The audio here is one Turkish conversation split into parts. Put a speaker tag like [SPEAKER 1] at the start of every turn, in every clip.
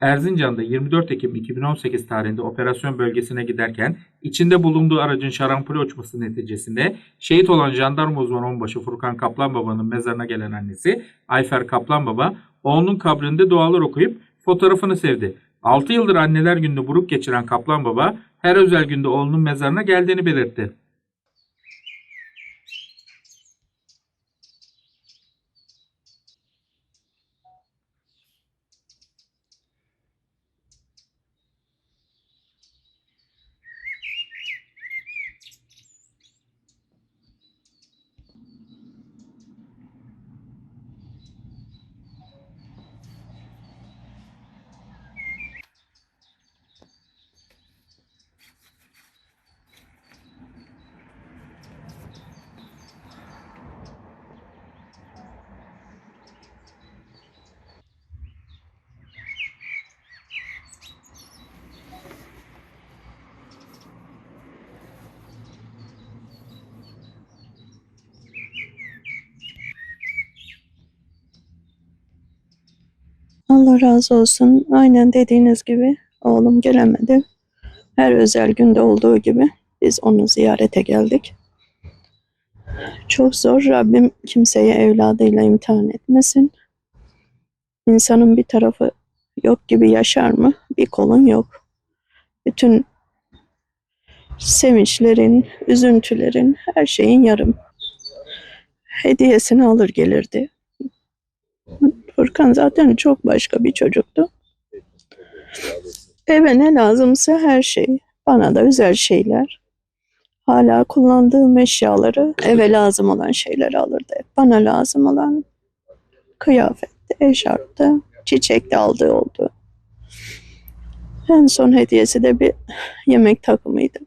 [SPEAKER 1] Erzincan'da 24 Ekim 2018 tarihinde operasyon bölgesine giderken içinde bulunduğu aracın şarampole uçması neticesinde şehit olan jandarma uzmanı onbaşı Furkan Kaplan Baba'nın mezarına gelen annesi Ayfer Kaplan Baba oğlunun kabrinde dualar okuyup fotoğrafını sevdi. 6 yıldır anneler gününü buruk geçiren Kaplan Baba her özel günde oğlunun mezarına geldiğini belirtti.
[SPEAKER 2] Allah razı olsun. Aynen dediğiniz gibi oğlum gelemedi. Her özel günde olduğu gibi biz onu ziyarete geldik. Çok zor. Rabbim kimseye evladıyla imtihan etmesin. İnsanın bir tarafı yok gibi yaşar mı? Bir kolun yok. Bütün sevinçlerin, üzüntülerin, her şeyin yarım. Hediyesini alır gelirdi. Furkan zaten çok başka bir çocuktu. Eve ne lazımsa her şey. Bana da özel şeyler. Hala kullandığım eşyaları eve lazım olan şeyleri alırdı. Bana lazım olan kıyafetti, eşarptı, çiçek de aldığı oldu. En son hediyesi de bir yemek takımıydı.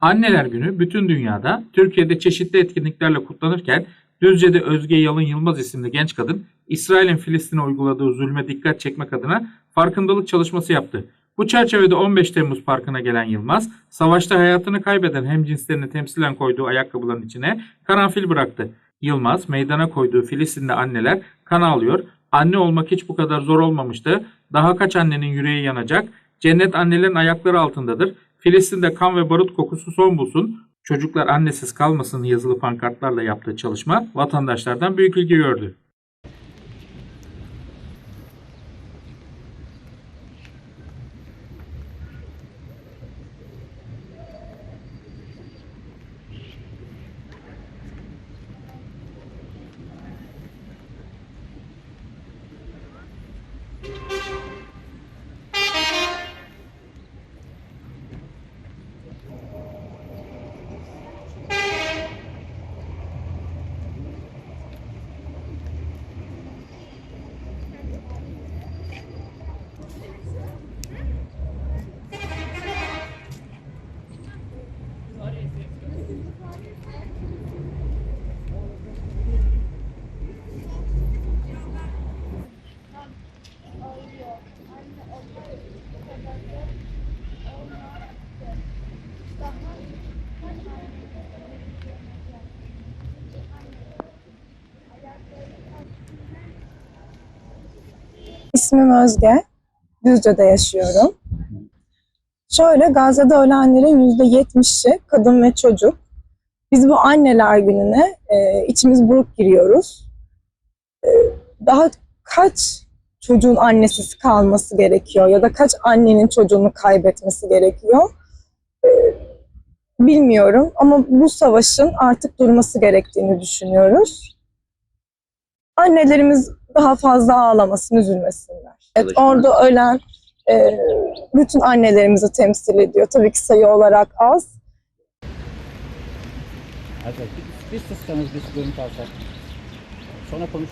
[SPEAKER 1] Anneler Günü bütün dünyada Türkiye'de çeşitli etkinliklerle kutlanırken Düzce'de Özge Yalın Yılmaz isimli genç kadın İsrail'in Filistin'e uyguladığı zulme dikkat çekmek adına farkındalık çalışması yaptı. Bu çerçevede 15 Temmuz Parkı'na gelen Yılmaz, savaşta hayatını kaybeden hemcinslerini temsilen koyduğu ayakkabıların içine karanfil bıraktı. Yılmaz, meydana koyduğu Filistinli anneler kan ağlıyor, anne olmak hiç bu kadar zor olmamıştı, daha kaç annenin yüreği yanacak, cennet annelerin ayakları altındadır, Filistin'de kan ve barut kokusu son bulsun, çocuklar annesiz kalmasın yazılı pankartlarla yaptığı çalışma vatandaşlardan büyük ilgi gördü.
[SPEAKER 3] İsmim Özge. Düzce'de yaşıyorum. Şöyle Gazze'de ölenlerin yüzde yetmişi kadın ve çocuk. Biz bu anneler gününe e, içimiz buruk giriyoruz. E, daha kaç çocuğun annesiz kalması gerekiyor ya da kaç annenin çocuğunu kaybetmesi gerekiyor? E, bilmiyorum ama bu savaşın artık durması gerektiğini düşünüyoruz. Annelerimiz daha fazla ağlamasın, üzülmesinler. Evet, orada ölen e, bütün annelerimizi temsil ediyor. Tabii ki sayı olarak az.
[SPEAKER 4] Also bir, bir sussanız bir görüntü alsak. Sonra konuş.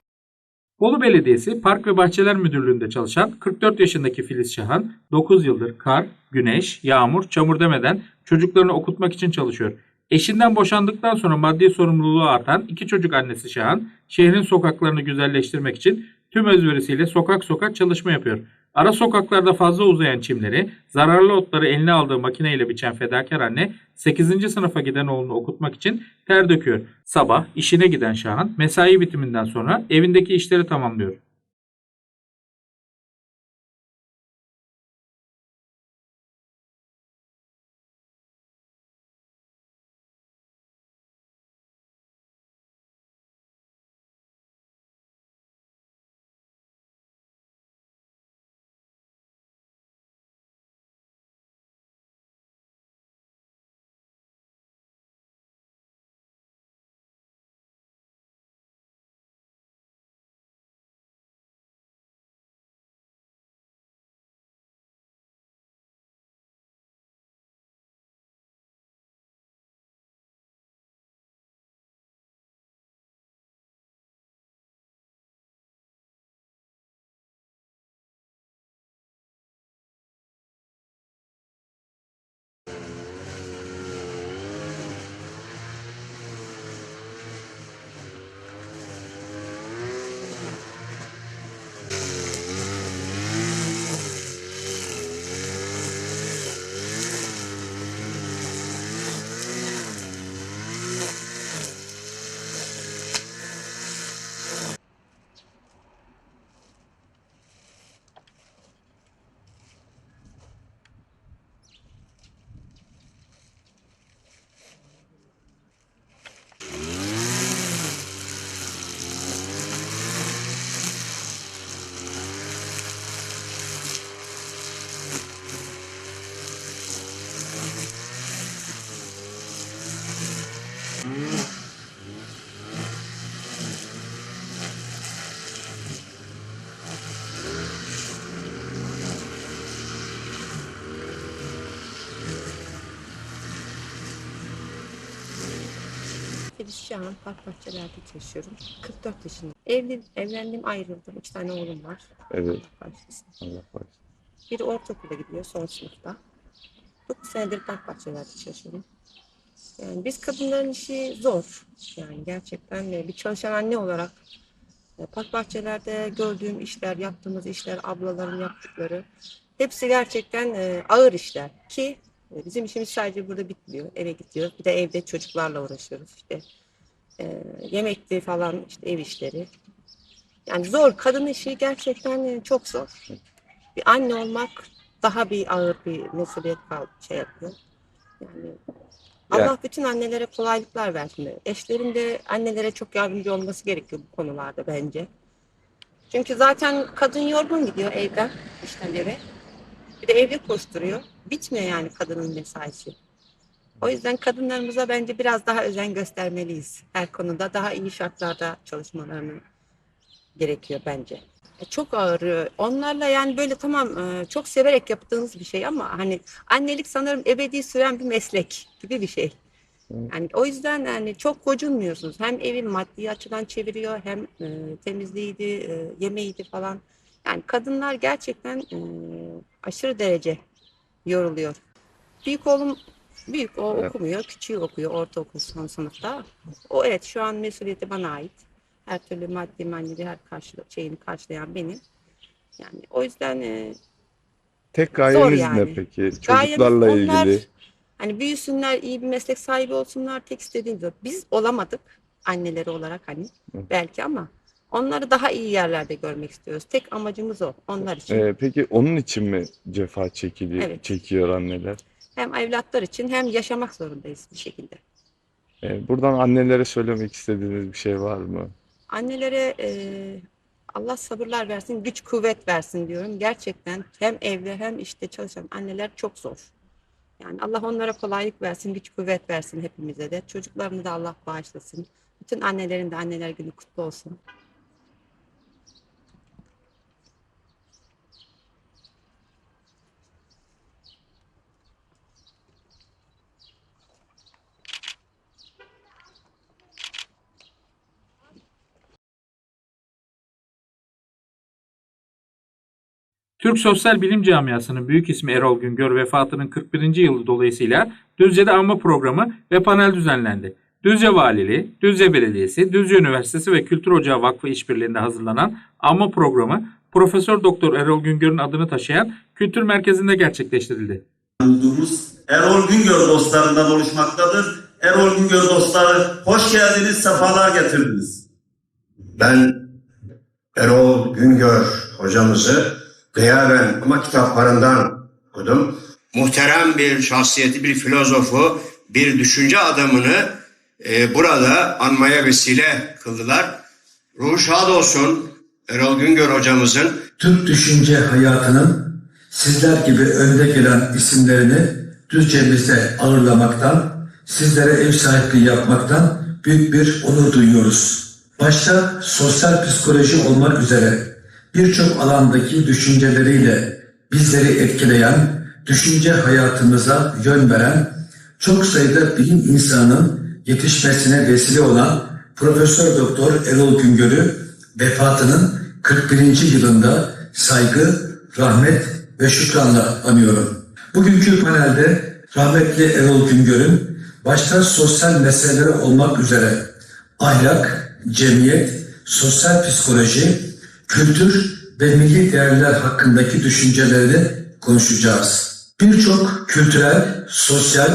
[SPEAKER 1] Bolu Belediyesi Park ve Bahçeler Müdürlüğü'nde çalışan 44 yaşındaki Filiz Şahan 9 yıldır kar, güneş, yağmur, çamur demeden çocuklarını okutmak için çalışıyor. Eşinden boşandıktan sonra maddi sorumluluğu artan iki çocuk annesi Şahan, şehrin sokaklarını güzelleştirmek için tüm özverisiyle sokak sokak çalışma yapıyor. Ara sokaklarda fazla uzayan çimleri, zararlı otları eline aldığı makineyle biçen fedakar anne 8. sınıfa giden oğlunu okutmak için ter döküyor. Sabah işine giden Şahan mesai bitiminden sonra evindeki işleri tamamlıyor.
[SPEAKER 5] Thank you Filiz Şahan, Park Bahçeler'de yaşıyorum. 44 yaşındayım. Evli, evlendim, ayrıldım. İki tane oğlum var.
[SPEAKER 6] Evet.
[SPEAKER 5] Başlasın.
[SPEAKER 6] Allah bağışlasın.
[SPEAKER 5] Biri ortaokula gidiyor, son sınıfta. 9 senedir Park Bahçeler'de çalışıyorum. Yani biz kadınların işi zor. Yani gerçekten de bir çalışan anne olarak e, Park Bahçeler'de gördüğüm işler, yaptığımız işler, ablaların yaptıkları hepsi gerçekten e, ağır işler ki e, bizim işimiz sadece burada bitmiyor. Eve gidiyor. Bir de evde çocuklarla uğraşıyoruz. İşte e, yemekti falan işte ev işleri. Yani zor. Kadın işi gerçekten e, çok zor. Bir anne olmak daha bir ağır bir mesuliyet kal şey yapıyor. Yani Allah
[SPEAKER 6] Yani-
[SPEAKER 5] bütün annelere kolaylıklar versin. Eşlerin de annelere çok yardımcı olması gerekiyor bu konularda bence. Çünkü zaten kadın yorgun gidiyor evden, işten eve. Bir de evde koşturuyor. Bitmiyor yani kadının mesaisi. O yüzden kadınlarımıza bence biraz daha özen göstermeliyiz. Her konuda daha iyi şartlarda çalışmalarını gerekiyor bence. E, Çok ağır. Onlarla yani böyle tamam e, çok severek yaptığınız bir şey ama hani annelik sanırım ebedi süren bir meslek gibi bir şey. Yani o yüzden yani çok gocunmuyorsunuz. Hem evin maddi açıdan çeviriyor hem e, temizliğiydi, e, yemeğiydi falan. Yani kadınlar gerçekten e, aşırı derece yoruluyor. Büyük oğlum büyük o
[SPEAKER 6] Evet.
[SPEAKER 5] okumuyor, küçüğü okuyor ortaokul son sınıfta. O evet şu an mesuliyeti bana ait. Her türlü maddi manevi her karşı, şeyini karşılayan benim. Yani o yüzden e,
[SPEAKER 6] Tek gayeniz
[SPEAKER 5] yani.
[SPEAKER 6] ne peki?
[SPEAKER 5] Gayemiz
[SPEAKER 6] Çocuklarla
[SPEAKER 5] onlar-
[SPEAKER 6] ilgili.
[SPEAKER 5] hani büyüsünler, iyi bir meslek sahibi olsunlar tek istediğimiz o. Biz olamadık anneleri olarak hani
[SPEAKER 6] Hı.
[SPEAKER 5] belki ama onları daha iyi yerlerde görmek istiyoruz. Tek amacımız o onlar için.
[SPEAKER 6] Ee, peki onun için mi cefa çekili,
[SPEAKER 5] Evet.
[SPEAKER 6] çekiyor anneler?
[SPEAKER 5] Hem evlatlar için hem yaşamak zorundayız bir şekilde.
[SPEAKER 6] Ee, buradan annelere söylemek istediğiniz bir şey var mı?
[SPEAKER 5] Annelere e, Allah sabırlar versin, güç kuvvet versin diyorum. Gerçekten hem evde hem işte çalışan anneler çok zor. Yani Allah onlara kolaylık versin, güç kuvvet versin hepimize de. Çocuklarını da Allah bağışlasın. Bütün annelerin de anneler günü kutlu olsun.
[SPEAKER 1] Türk sosyal bilim camiasının büyük ismi Erol Güngör vefatının 41. yılı dolayısıyla Düzce'de anma programı ve panel düzenlendi. Düzce Valiliği, Düzce Belediyesi, Düzce Üniversitesi ve Kültür Ocağı Vakfı işbirliğinde hazırlanan anma programı Profesör Doktor Erol Güngör'ün adını taşıyan Kültür Merkezi'nde gerçekleştirildi.
[SPEAKER 7] bulduğumuz Erol Güngör dostlarından oluşmaktadır. Erol Güngör dostları hoş geldiniz, sefalar getirdiniz.
[SPEAKER 8] Ben Erol Güngör hocamızı gıyaben ama kitaplarından okudum. Muhterem bir şahsiyeti, bir filozofu, bir düşünce adamını e, burada anmaya vesile kıldılar. Ruhu şad olsun Erol Güngör hocamızın
[SPEAKER 9] Türk düşünce hayatının sizler gibi önde gelen isimlerini Düzce'mizde ağırlamaktan, sizlere ev sahipliği yapmaktan büyük bir onur duyuyoruz. Başta sosyal psikoloji olmak üzere birçok alandaki düşünceleriyle bizleri etkileyen, düşünce hayatımıza yön veren, çok sayıda bilim insanının yetişmesine vesile olan Profesör Doktor Erol Güngör'ü vefatının 41. yılında saygı, rahmet ve şükranla anıyorum. Bugünkü panelde rahmetli Erol Güngör'ün başta sosyal meseleleri olmak üzere ahlak, cemiyet, sosyal psikoloji, kültür ve milli değerler hakkındaki düşüncelerini konuşacağız. Birçok kültürel, sosyal,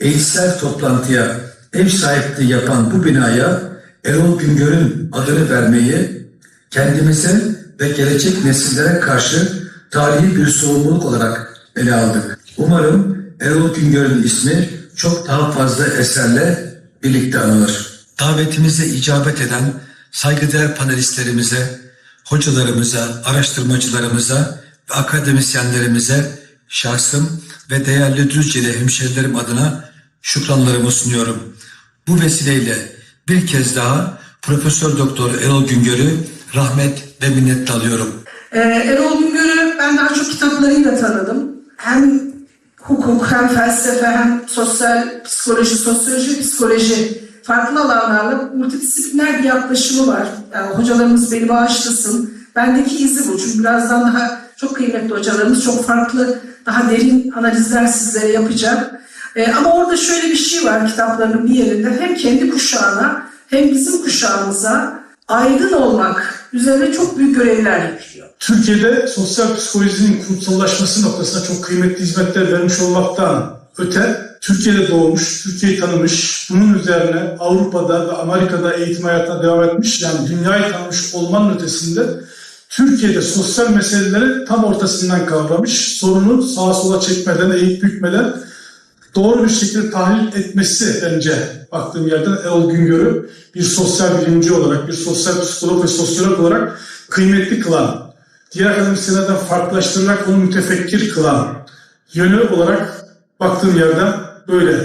[SPEAKER 9] eğitsel toplantıya ev sahipliği yapan bu binaya Erol Güngör'ün adını vermeyi kendimize ve gelecek nesillere karşı tarihi bir sorumluluk olarak ele aldık. Umarım Erol Güngör'ün ismi çok daha fazla eserle birlikte anılır. Davetimize icabet eden saygıdeğer panelistlerimize, hocalarımıza, araştırmacılarımıza ve akademisyenlerimize şahsım ve değerli Düzceli hemşerilerim adına şükranlarımı sunuyorum. Bu vesileyle bir kez daha Profesör Doktor Erol Güngör'ü rahmet ve minnetle alıyorum.
[SPEAKER 10] Ee, Erol Güngör'ü ben daha çok kitaplarıyla tanıdım. Hem hukuk, hem felsefe, hem sosyal psikoloji, sosyoloji, psikoloji farklı alanlarla multidisipliner bir yaklaşımı var. Yani hocalarımız beni bağışlasın. Bendeki izi bu. Çünkü birazdan daha çok kıymetli hocalarımız çok farklı, daha derin analizler sizlere yapacak. Ee, ama orada şöyle bir şey var kitaplarının bir yerinde. Hem kendi kuşağına hem bizim kuşağımıza aydın olmak üzerine çok büyük görevler yüklüyor.
[SPEAKER 11] Türkiye'de sosyal psikolojinin kurumsallaşması noktasında çok kıymetli hizmetler vermiş olmaktan öte Türkiye'de doğmuş, Türkiye'yi tanımış, bunun üzerine Avrupa'da ve Amerika'da eğitim hayatına devam etmiş, yani dünyayı tanımış olmanın ötesinde Türkiye'de sosyal meseleleri tam ortasından kavramış, sorunu sağa sola çekmeden, eğip bükmeden doğru bir şekilde tahlil etmesi bence baktığım yerden Erol Güngör'ü bir sosyal bilimci olarak, bir sosyal psikolog ve sosyolog olarak kıymetli kılan, diğer akademisyenlerden farklılaştırarak onu mütefekkir kılan yönü olarak baktığım yerden böyle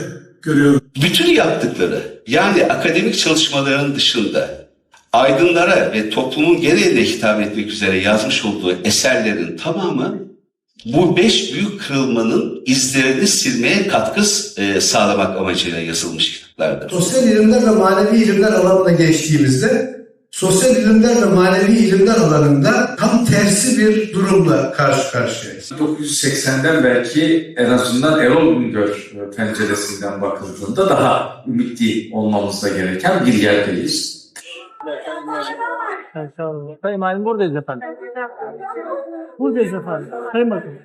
[SPEAKER 11] görüyorum.
[SPEAKER 12] bütün yaptıkları yani akademik çalışmaların dışında aydınlara ve toplumun geneline hitap etmek üzere yazmış olduğu eserlerin tamamı bu beş büyük kırılmanın izlerini silmeye katkı e, sağlamak amacıyla yazılmış kitaplardır.
[SPEAKER 13] Sosyal ilimler ve manevi ilimler alanına geçtiğimizde sosyal ilimler ve manevi ilimler alanında tam tersi bir durumla karşı karşıyayız.
[SPEAKER 14] 1980'den belki en azından Erol Güngör penceresinden bakıldığında daha ümitli olmamız da gereken bir yerdeyiz.
[SPEAKER 4] Olun. Sayın Valim buradayız efendim. Buradayız efendim. Sayın Bakanım.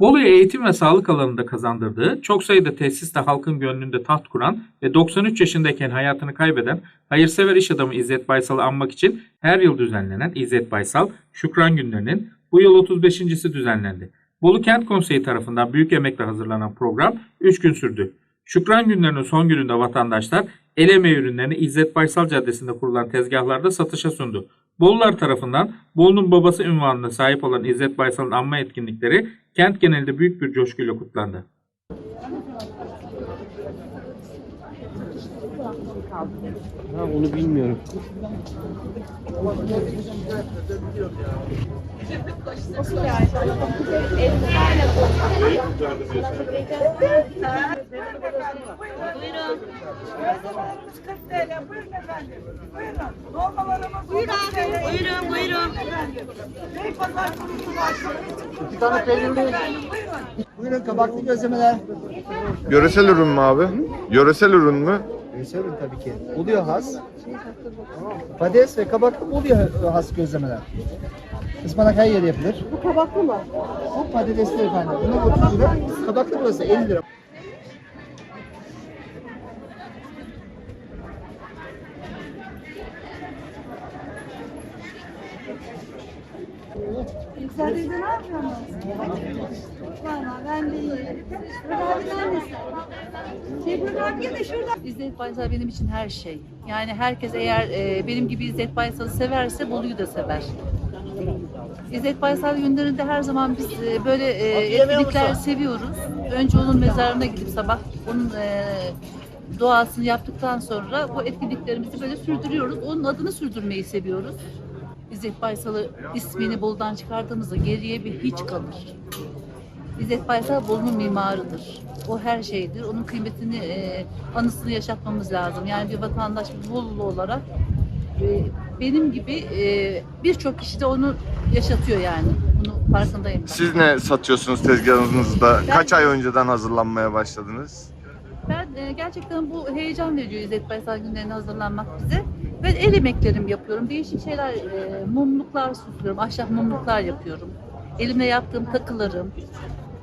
[SPEAKER 1] Bolu'ya eğitim ve sağlık alanında kazandırdığı, çok sayıda tesiste halkın gönlünde taht kuran ve 93 yaşındayken hayatını kaybeden hayırsever iş adamı İzzet Baysal'ı anmak için her yıl düzenlenen İzzet Baysal Şükran Günlerinin bu yıl 35.si düzenlendi. Bolu Kent Konseyi tarafından büyük emekle hazırlanan program 3 gün sürdü. Şükran Günlerinin son gününde vatandaşlar el emeği ürünlerini İzzet Baysal Caddesi'nde kurulan tezgahlarda satışa sundu. Bolular tarafından Bolu'nun babası ünvanına sahip olan İzzet Baysal'ın anma etkinlikleri kent genelinde büyük bir coşkuyla kutlandı.
[SPEAKER 15] Ha, onu bilmiyorum.
[SPEAKER 16] Buyurun, buyurun.
[SPEAKER 15] Bir tane peynirli. Buyurun kabaklı gözlemeler.
[SPEAKER 6] Yöresel ürün mü abi? Yöresel ürün mü?
[SPEAKER 15] Yöresel ürün tabii ki. Oluyor has. Patates ve kabaklı oluyor has gözlemeler. Ispanak her yerde yapılır. Bu kabaklı mı? Bu patatesli efendim. Bunlar 30 lira. Kabaklı burası 50 lira.
[SPEAKER 16] Yüksel teyze ne yapıyorsunuz? Valla ben de iyiyim. Burada abi neredesin? Şey burada abi de şurada.
[SPEAKER 17] İzzet Baysal benim için her şey. Yani herkes eğer e, benim gibi İzzet Baysal'ı severse Bolu'yu da sever. İzzet Baysal günlerinde her zaman biz e, böyle e, etkinlikler seviyoruz. Önce onun mezarına gidip sabah onun e, duasını yaptıktan sonra bu etkinliklerimizi böyle sürdürüyoruz. Onun adını sürdürmeyi seviyoruz. İzzet Baysal'ı ismini Bolu'dan çıkardığımızda geriye bir hiç kalır. İzzet Baysal Bolu'nun mimarıdır. O her şeydir. Onun kıymetini, e, anısını yaşatmamız lazım. Yani bir vatandaş, bir Bolulu olarak e, benim gibi e, birçok kişi de onu yaşatıyor yani. Bunu farkındayım. ben.
[SPEAKER 6] Siz ne satıyorsunuz tezgahınızda?
[SPEAKER 17] Ben-
[SPEAKER 6] Kaç ay önceden hazırlanmaya başladınız?
[SPEAKER 17] Ben e, gerçekten bu heyecan veriyor İzzet Baysal günlerine hazırlanmak bize. Ben el emeklerim yapıyorum. Değişik şeyler, e, mumluklar süslüyorum. Ahşap mumluklar yapıyorum. Elimle yaptığım takılarım.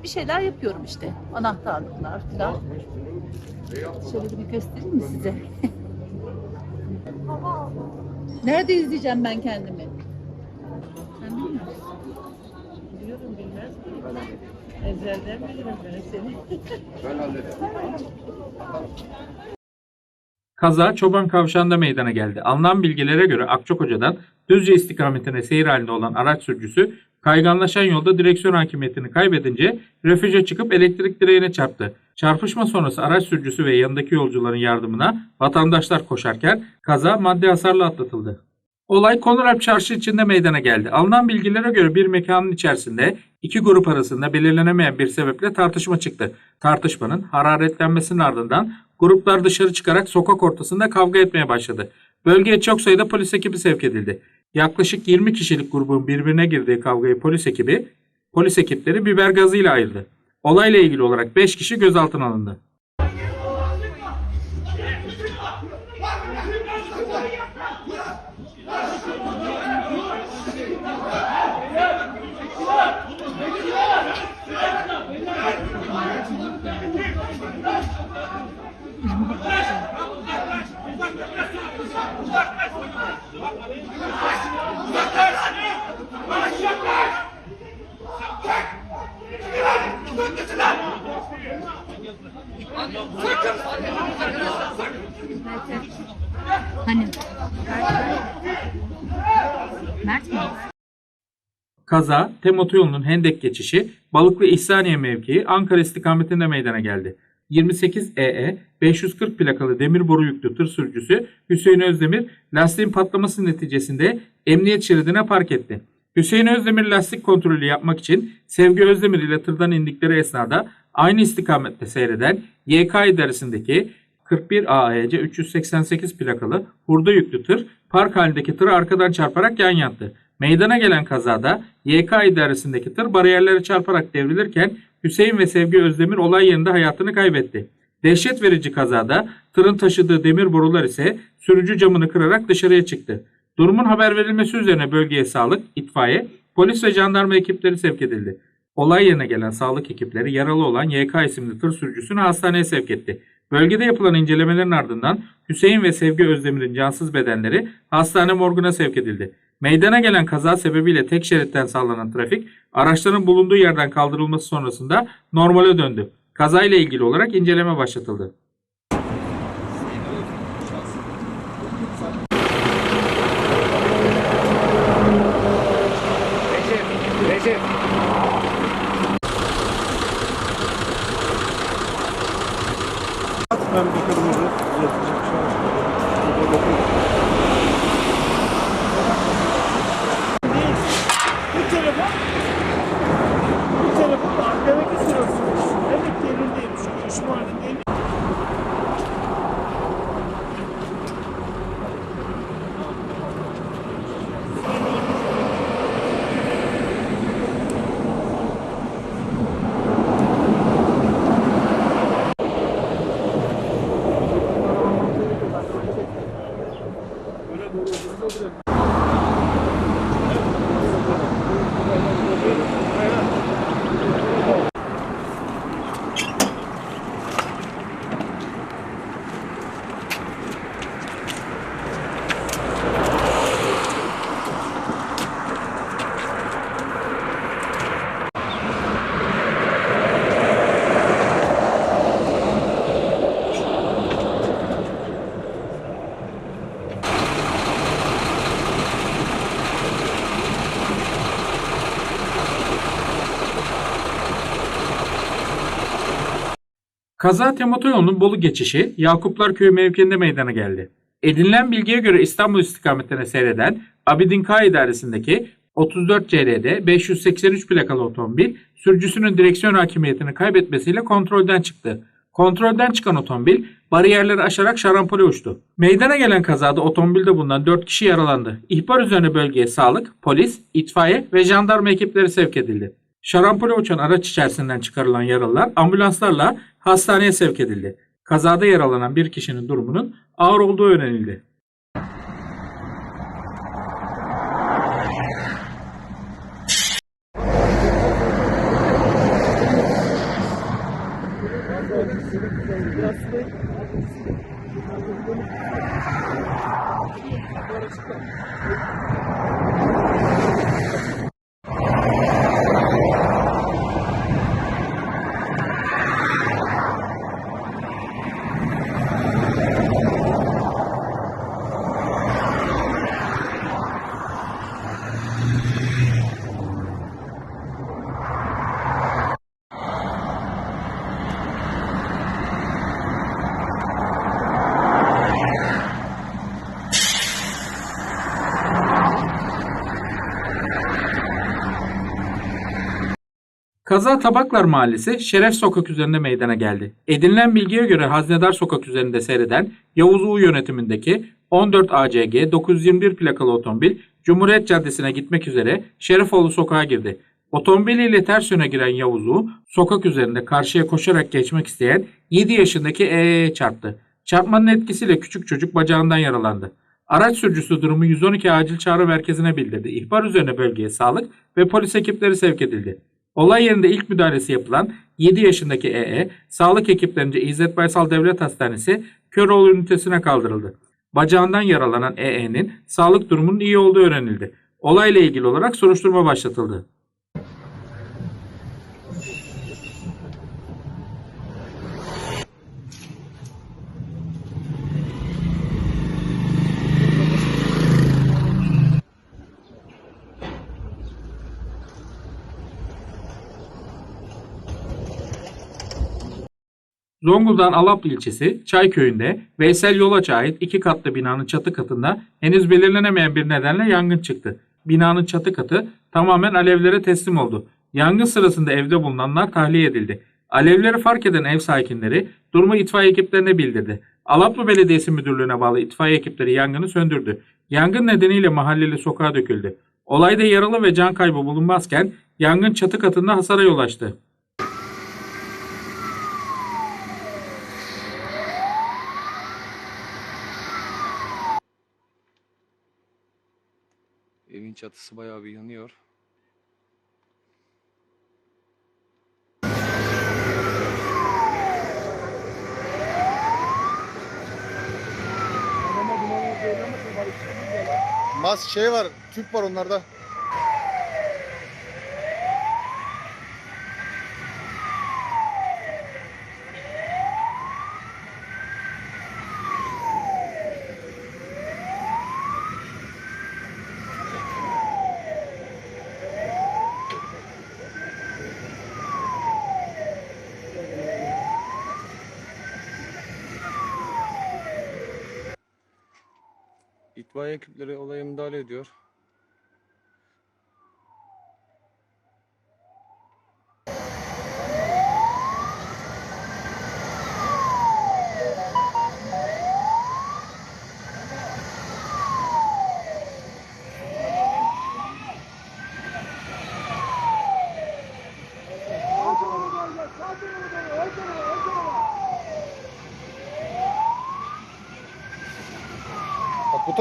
[SPEAKER 17] Bir şeyler yapıyorum işte. Anahtarlıklar falan. Şöyle bir göstereyim mi size? Nerede izleyeceğim ben kendimi? Sen bilmiyor musun?
[SPEAKER 16] Biliyorum bilmez miyim? Ezelden bilirim ben seni.
[SPEAKER 1] Kaza Çoban Kavşağı'nda meydana geldi. Alınan bilgilere göre Akçakoca'dan Düzce istikametine seyir halinde olan araç sürücüsü kayganlaşan yolda direksiyon hakimiyetini kaybedince refüje çıkıp elektrik direğine çarptı. Çarpışma sonrası araç sürücüsü ve yanındaki yolcuların yardımına vatandaşlar koşarken kaza maddi hasarla atlatıldı. Olay Konuralp Çarşı içinde meydana geldi. Alınan bilgilere göre bir mekanın içerisinde iki grup arasında belirlenemeyen bir sebeple tartışma çıktı. Tartışmanın hararetlenmesinin ardından gruplar dışarı çıkarak sokak ortasında kavga etmeye başladı. Bölgeye çok sayıda polis ekibi sevk edildi. Yaklaşık 20 kişilik grubun birbirine girdiği kavgayı polis ekibi, polis ekipleri biber gazıyla ayırdı. Olayla ilgili olarak 5 kişi gözaltına alındı.
[SPEAKER 17] Hani?
[SPEAKER 1] Kaza, TEM otoyolunun Hendek geçişi, Balıklı İhsaniye mevkii Ankara istikametinde meydana geldi. 28 EE 540 plakalı demir boru yüklü tır sürücüsü Hüseyin Özdemir lastiğin patlaması neticesinde emniyet şeridine park etti. Hüseyin Özdemir lastik kontrolü yapmak için Sevgi Özdemir ile tırdan indikleri esnada aynı istikamette seyreden YK idaresindeki 41 AEC 388 plakalı hurda yüklü tır park halindeki tırı arkadan çarparak yan yattı. Meydana gelen kazada YK idaresindeki tır bariyerlere çarparak devrilirken Hüseyin ve Sevgi Özdemir olay yerinde hayatını kaybetti. Dehşet verici kazada tırın taşıdığı demir borular ise sürücü camını kırarak dışarıya çıktı. Durumun haber verilmesi üzerine bölgeye sağlık, itfaiye, polis ve jandarma ekipleri sevk edildi. Olay yerine gelen sağlık ekipleri yaralı olan YK isimli tır sürücüsünü hastaneye sevk etti. Bölgede yapılan incelemelerin ardından Hüseyin ve Sevgi Özdemir'in cansız bedenleri hastane morguna sevk edildi. Meydana gelen kaza sebebiyle tek şeritten sağlanan trafik araçların bulunduğu yerden kaldırılması sonrasında normale döndü. Kazayla ilgili olarak inceleme başlatıldı.
[SPEAKER 18] Ben bir kırmızı düzeltecek şey Bu telefon bu telefon demek istiyorsunuz. Demek ki elindeymiş. Konuşma halindeymiş.
[SPEAKER 1] Kaza Tem Otoyolu'nun Bolu geçişi Yakuplar Köyü mevkiinde meydana geldi. Edinilen bilgiye göre İstanbul istikametine seyreden Abidin K idaresindeki 34 CRD 583 plakalı otomobil sürücüsünün direksiyon hakimiyetini kaybetmesiyle kontrolden çıktı. Kontrolden çıkan otomobil bariyerleri aşarak şarampole uçtu. Meydana gelen kazada otomobilde bulunan 4 kişi yaralandı. İhbar üzerine bölgeye sağlık, polis, itfaiye ve jandarma ekipleri sevk edildi. Şarampole uçan araç içerisinden çıkarılan yaralılar ambulanslarla hastaneye sevk edildi. Kazada yaralanan bir kişinin durumunun ağır olduğu öğrenildi. Kaza Tabaklar Mahallesi Şeref Sokak üzerinde meydana geldi. Edinilen bilgiye göre Haznedar Sokak üzerinde seyreden Yavuz U yönetimindeki 14 ACG 921 plakalı otomobil Cumhuriyet Caddesi'ne gitmek üzere Şerefoğlu sokağa girdi. Otomobiliyle ters yöne giren Yavuz U, sokak üzerinde karşıya koşarak geçmek isteyen 7 yaşındaki EE'ye çarptı. Çarpmanın etkisiyle küçük çocuk bacağından yaralandı. Araç sürücüsü durumu 112 acil çağrı merkezine bildirdi. İhbar üzerine bölgeye sağlık ve polis ekipleri sevk edildi. Olay yerinde ilk müdahalesi yapılan 7 yaşındaki EE, sağlık ekiplerince İzzet Baysal Devlet Hastanesi Köroğlu ünitesine kaldırıldı. Bacağından yaralanan EE'nin sağlık durumunun iyi olduğu öğrenildi. Olayla ilgili olarak soruşturma başlatıldı. Zonguldak'ın Alaplı ilçesi Çayköy'ünde Veysel Yolaç'a ait iki katlı binanın çatı katında henüz belirlenemeyen bir nedenle yangın çıktı. Binanın çatı katı tamamen alevlere teslim oldu. Yangın sırasında evde bulunanlar tahliye edildi. Alevleri fark eden ev sakinleri durumu itfaiye ekiplerine bildirdi. Alaplı Belediyesi Müdürlüğü'ne bağlı itfaiye ekipleri yangını söndürdü. Yangın nedeniyle mahalleli sokağa döküldü. Olayda yaralı ve can kaybı bulunmazken yangın çatı katında hasara yol açtı.
[SPEAKER 6] Evin çatısı bayağı bir yanıyor.
[SPEAKER 18] Mas şey var, tüp var onlarda.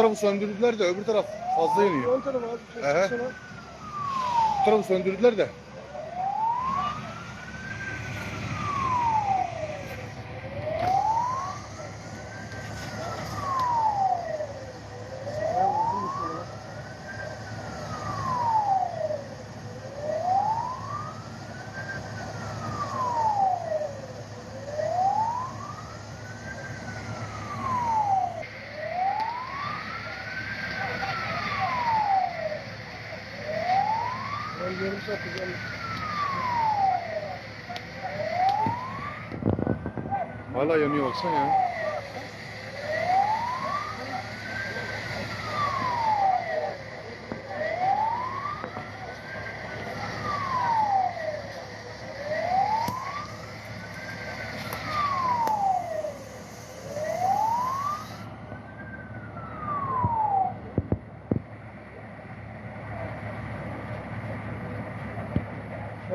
[SPEAKER 18] Tarafı söndürdüler de öbür taraf fazla yanıyor.
[SPEAKER 19] Ön tarafa abi. Sana.
[SPEAKER 18] Bu tarafı söndürdüler de.
[SPEAKER 19] Ben yarım saat güzel.
[SPEAKER 18] Hala yanıyor olsa ya.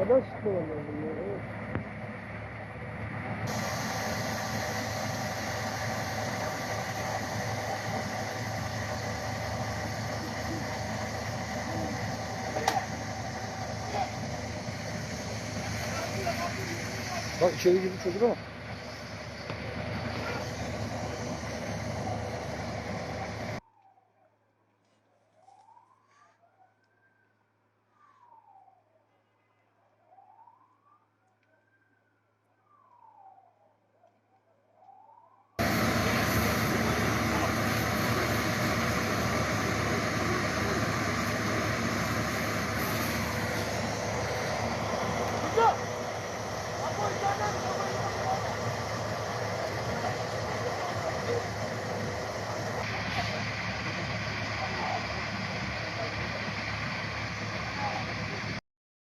[SPEAKER 19] Dışarıdan sıkmalar lazım ya. Evet.
[SPEAKER 18] Bak içeri girdi çocuk ama.